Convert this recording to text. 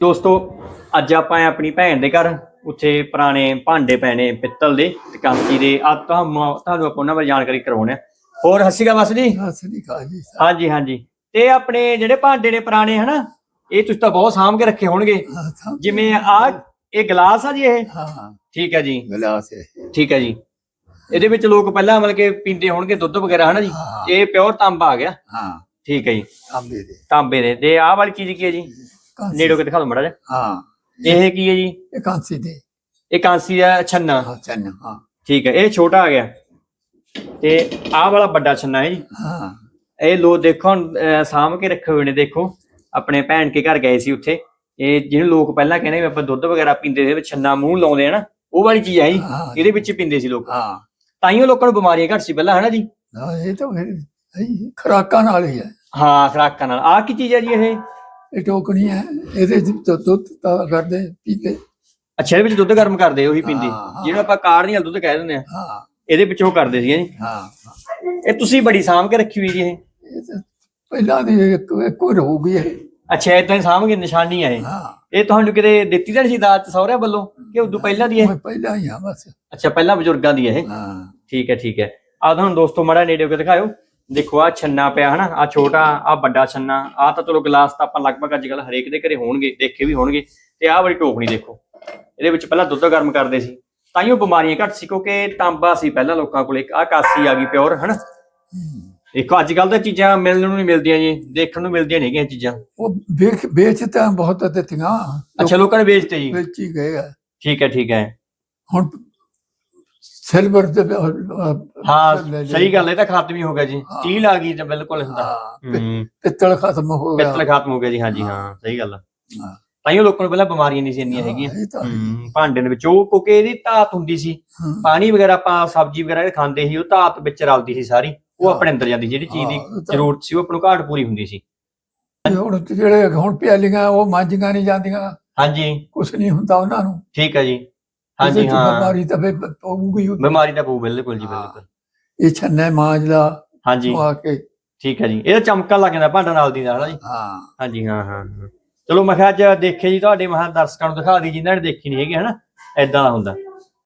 ਦੋਸਤੋ ਅੱਜ ਆਪਾਂ ਆਏ ਆਪਣੀ ਭੈਣ ਦੇ ਘਰ। ਉੱਥੇ ਪੁਰਾਣੇ ਭਾਂਡੇ ਪੈਣੇ ਪਿੱਤਲ ਦੇ ਤੇ ਕਾਂਸੀ ਦੇ। ਆ ਤੁਹਾਨੂੰ ਤੁਹਾਨੂੰ ਆਪਾਂ ਉਹਨਾਂ ਬਾਰੇ ਜਾਣਕਾਰੀ ਕਰਵਾਉਣੇ ਹੋਰ ਹੱਸੀ ਗਾ ਬਸ ਜੀ। ਸਤਿ ਸ੍ਰੀ ਅਕਾਲ ਜੀ ਹਾਂਜੀ ਹਾਂਜੀ। ਤੇ ਆਪਣੇ ਜਿਹੜੇ ਭਾਂਡੇ ਨੇ ਪੁਰਾਣੇ ਹਨਾ ਇਹ ਤੁਸੀਂ ਤਾਂ ਬਹੁਤ ਸਾਂਭ ਕੇ ਰੱਖੇ ਹੋਣਗੇ। ਹਾਂ ਜਿਵੇਂ ਆ ਇਹ ਗਲਾਸ ਆ ਜੀ ਇਹ? ਹਾਂ ਠੀਕ ਹੈ ਜੀ। ਗਲਾਸ ਹੈ। ਠੀਕ ਹੈ ਜੀ। ਇਹਦੇ ਵਿੱਚ ਲੋਕ ਪਹਿਲਾਂ ਮਤਲਬ ਕਿ ਪੀਂਦੇ ਹੋਣਗੇ ਦੁੱਧ ਵਗੈਰਾ ਹਨਾ ਜੀ? ਹਾਂ। ਇਹ ਪਿਓਰ ਤਾਂਬਾ ਆ ਗਿਆ। ਹਾਂ। ਠੀਕ ਹੈ ਜੀ। ਤਾਂਬੇ ਦੇ। ਤਾਂਬੇ ਦੇ। ਤੇ ਆਹ ਵਾਲੀ ਚੀਜ਼ ਕੀ ਹੈ ਜੀ? ਕਾਂਸੀ ਨੇੜੋ ਕੇ ਦਿਖਾ ਦਿਓ ਮੜਾ ਜੀ ਹਾਂ। ਇਹ ਕੀ ਹੈ ਜੀ? ਇਹ ਕਾਂਸੀ ਦੇ। ਇਹ ਕਾਂਸੀ ਦਾ ਛੰਨਾ। ਹਾਂ ਚੰਨ ਹਾਂ। ਠੀਕ ਹੈ ਇਹ ਛੋਟਾ ਆ ਗਿਆ। ਤੇ ਆਹ ਵਾਲਾ ਵੱਡਾ ਛੰਨਾ ਹੈ ਜੀ। ਹਾਂ। ਇਹ ਲੋ ਦੇਖੋ ਹੁਣ, ਅਹ, ਸਾਂਭ ਕੇ ਰੱਖੇ ਹੋਏ ਨੇ ਦੇਖੋ। ਆਪਣੇ ਭੈਣ ਕੇ ਘਰ ਗਏ ਸੀ ਉੱਥੇ। ਇਹ ਜਿਹਨੂੰ ਲੋਕ ਪਹਿਲਾਂ ਕਹਿੰਦੇ ਵੀ ਆਪਾਂ ਦੁੱਧ ਵਗੈਰਾ ਪੀਂਦੇ ਸੀ ਵਿੱਚ ਛੰਨਾ ਮੂੰਹ ਲਾਉਂਦੇ ਆ ਨਾ ਉਹ ਵਾਲੀ ਚੀਜ਼ ਹੈ ਜੀ ਹਾਂ। ਇਹਦੇ ਵਿੱਚ ਹੀ ਪੀਂਦੇ ਸੀ ਲੋਕ। ਹਾਂ। ਤਾਈਓ ਲੋਕਾਂ ਨੂੰ ਬਿਮਾਰੀਆਂ ਘੱਟ ਸੀ ਪਹਿਲਾਂ ਹਨਾ ਜੀ? ਹਾਂ, ਇਹ ਤਾਂ ਫਿਰ ਖੁਰਾਕਾਂ ਨਾਲ ਹੀ ਹੈ। ਹਾਂ ਖਰਾਕਾਂ ਨਾਲ। ਆਹ ਕੀ ਚੀਜ਼ ਹੈ ਜੀ ਇਹ? ਇਹ ਟੋਕਣੀ ਹੈ ਇਹਦੇ ਚ ਦੁੱਧ ਤਾਂ ਕਰਦੇ ਪੀਤੇ ਅੱਛਾ ਇਹਦੇ ਵਿੱਚ ਦੁੱਧ ਗਰਮ ਕਰਦੇ ਉਹੀ ਪੀਂਦੇ। ਹਾਂ। ਜਿਹਨੂੰ ਆਪਾਂ ਕਾੜਨੀ ਵਾਲਾ ਦੁੱਧ ਕਹਿ ਦਿੰਦੇ ਆ ਹਾਂ। ਇਹਦੇ ਵਿੱਚ ਉਹ ਕਰਦੇ ਸੀਗੇ ਜੀ। ਹਾਂ ਇਹ ਤੁਸੀਂ ਬੜੀ ਸਾਂਭ ਕੇ ਰੱਖੀ ਹੋਈ ਜੀ ਇਹ। ਇਹ ਤਾਂ ਪਹਿਲਾਂ ਦੀ ਇੱਕ ਇੱਕ ਹੋਰ ਹੋ ਗਈ ਹੈ ਅੱਛਾ ਇਦਾਂ ਹੀ ਸਾਂਭ ਕੇ ਨਿਸ਼ਾਨੀ ਹੈ ਇਹ। ਹਾਂ। ਇਹ ਤੁਹਾਨੂੰ ਕਿਤੇ ਦਿੱਤੀ ਤਾਂ ਨਹੀਂ ਸੀ ਦਾਤ ਸਹੁਰਿਆਂ ਵੱਲੋਂ ਕਿ ਉਦੋਂ ਪਹਿਲਾਂ ਦੀ ਹੈ ਮੈਂ ਪਹਿਲਾਂ ਹੀ ਆ ਬਸ। ਅੱਛਾ ਪਹਿਲਾਂ ਬਜ਼ੁਰਗਾਂ ਦੀ ਹੈ ਇਹ। ਹਾਂ। ਠੀਕ ਹੈ ਠੀਕ ਹੈ। ਆ ਤੁਹਾਨੂੰ ਦੋਸਤੋ ਮੜਾ ਨੇੜੇ ਹੋ ਕੇ ਦਿਖਾਇਓ। ਦੇਖੋ ਆ ਛੰਨਾ ਪਿਆ ਹਨਾ ਆ ਛੋਟਾ ਆ ਵੱਡਾ ਛੰਨਾ ਆ ਤਾਂ ਚਲੋ ਗਲਾਸ ਤਾਂ ਆਪਾਂ ਲਗਭਗ ਅੱਜ ਕੱਲ ਹਰੇਕ ਦੇ ਘਰੇ ਹੋਣਗੇ ਦੇਖੇ ਵੀ ਹੋਣਗੇ ਤੇ ਆਹ ਵਾਲੀ ਟੋਕਣੀ ਦੇਖੋ। ਇਹਦੇ ਵਿੱਚ ਪਹਿਲਾਂ ਦੁੱਧ ਗਰਮ ਕਰਦੇ ਸੀ ਤਾਈਓ ਬਿਮਾਰੀਆਂ ਘੱਟ ਸੀ ਕਿਉਂਕਿ ਤਾਂਬਾ ਸੀ ਪਹਿਲਾਂ ਲੋਕਾਂ ਕੋਲ ਇੱਕ ਆ ਕਾਸੀ ਆ ਗਈ ਪਿਓਰ ਹਨਾ। ਦੇਖੋ ਅੱਜ ਕੱਲ ਤਾਂ ਚੀਜ਼ਾਂ ਮਿਲਣ ਨੂੰ ਨਹੀਂ ਮਿਲਦੀਆਂ ਜੀ ਦੇਖਣ ਨੂੰ ਮਿਲਦੀਆਂ ਨਹੀਂ ਹੈਗੀਆਂ ਚੀਜ਼ਾਂ। ਉਹ ਵੇਚ ਵੇਚ ਤਾਂ ਬਹੁਤ ਦਿੱਤੀਆਂ। ਅੱਛਾ ਲੋਕਾਂ ਨੇ ਵੇਚਤੇ ਜੀ। ਵੇਚ ਹੀ ਗਏ ਆ। ਠੀਕ ਹੈ ਠੀਕ ਹੈ। ਹੁਣ ਸਿਲਵਰ ਦੇ ਹਾਂ। ਸਹੀ ਗੱਲ ਹੈ ਇਹ ਤਾਂ ਖਤਮ ਹੀ ਹੋ ਗਿਆ ਜੀ। ਹਾਂ। ਸਟੀਲ ਆ ਗਈ ਤਾਂ ਬਿਲਕੁਲ ਹੁੰਦਾ। ਹਾਂ ਹੂੰ। ਪਿੱਤਲ ਖਤਮ ਹੋ ਗਿਆ। ਪਿੱਤਲ ਖਤਮ ਹੋ ਗਿਆ ਜੀ ਹਾਂਜੀ ਹਾਂ। ਸਹੀ ਗੱਲ ਹਾਂ। ਤਾਈਓ ਲੋਕਾਂ ਨੂੰ ਪਹਿਲਾਂ ਬਿਮਾਰੀਆਂ ਨਹੀਂ ਸੀ ਇੰਨੀਆਂ ਹੈਗੀਆਂ। ਤਾਂ ਹੂੰ, ਭਾਂਡੇ ਦੇ ਵਿੱਚ ਉਹ ਕਿਉਂਕਿ ਇਹਦੀ ਧਾਤ ਹੁੰਦੀ ਸੀ। ਹਾਂ। ਪਾਣੀ ਵਗੈਰਾ ਆਪਾਂ ਸਬਜ਼ੀ ਵਗੈਰਾ ਇਹ ਖਾਂਦੇ ਸੀ ਉਹ ਧਾਤ ਵਿੱਚ ਰਲਦੀ ਸੀ ਸਾਰੀ। ਉਹ ਹਾਂ। ਆਪਣੇ ਅੰਦਰ ਜਾਂਦੀ ਜਿਹੜੀ ਚੀਜ਼ ਦੀ ਹਾਂ, ਤਾਂ- ਜ਼ਰੂਰਤ ਸੀ ਉਹ ਆਪਾਂ ਨੂੰ ਘਾਟ ਪੂਰੀ ਹੁੰਦੀ ਸੀ। ਹੁਣ ਤੇ ਜਿਹੜੇ ਹੁਣ ਪਿਆਲੀਆਂ ਉਹ ਮਾਂਜੀਆਂ ਨਹੀਂ ਜਾਂਦੀਆਂ। ਹਾਂਜੀ। ਕੁਛ ਨਹੀਂ ਹੁੰਦਾ ਉਹਨਾਂ ਨੂੰ। ਠੀਕ ਹੈ ਜੀ। ਹਾਂਜੀ ਹਾਂ। ਬਿਮਾਰੀ ਤਾਂ ਫਿਰ ਪਊਗੀ ਹੀ। ਬਿਮਾਰੀ ਤਾਂ ਪਊ ਬਿਲਕੁਲ ਜੀ। ਬਿਲਕੁਲ। ਇਹ ਛੰਨੇ ਮਾਂਜ ਲਾ ਹਾਂਜੀ। ਆ ਕੇ। ਠੀਕ ਹੈ ਜੀ। ਇਹਦਾ ਚਮਕਣ ਲੱਗ ਜਾਂਦਾ ਭਾਂਡਾ ਨਾਲ ਦੀ ਨਾਲ ਨਾ ਜੀ। ਹਾਂ। ਹਾਂਜੀ ਹਾਂ ਹਾਂ ਹਾਂ। ਚਲੋ ਮੈਂ ਕਿਹਾ ਅੱਜ ਦੇਖੇ ਜੀ ਤੁਹਾਡੇ ਮਹਾਂ ਦਰਸ਼ਕਾਂ ਨੂੰ ਦਿਖਾ ਦੀ ਜਿਨ੍ਹਾਂ ਨੇ ਦੇਖੀ ਨਹੀਂ ਹੈਗੀ ਹਨਾ? ਐਦਾਂ ਦਾ ਹੁੰਦਾ।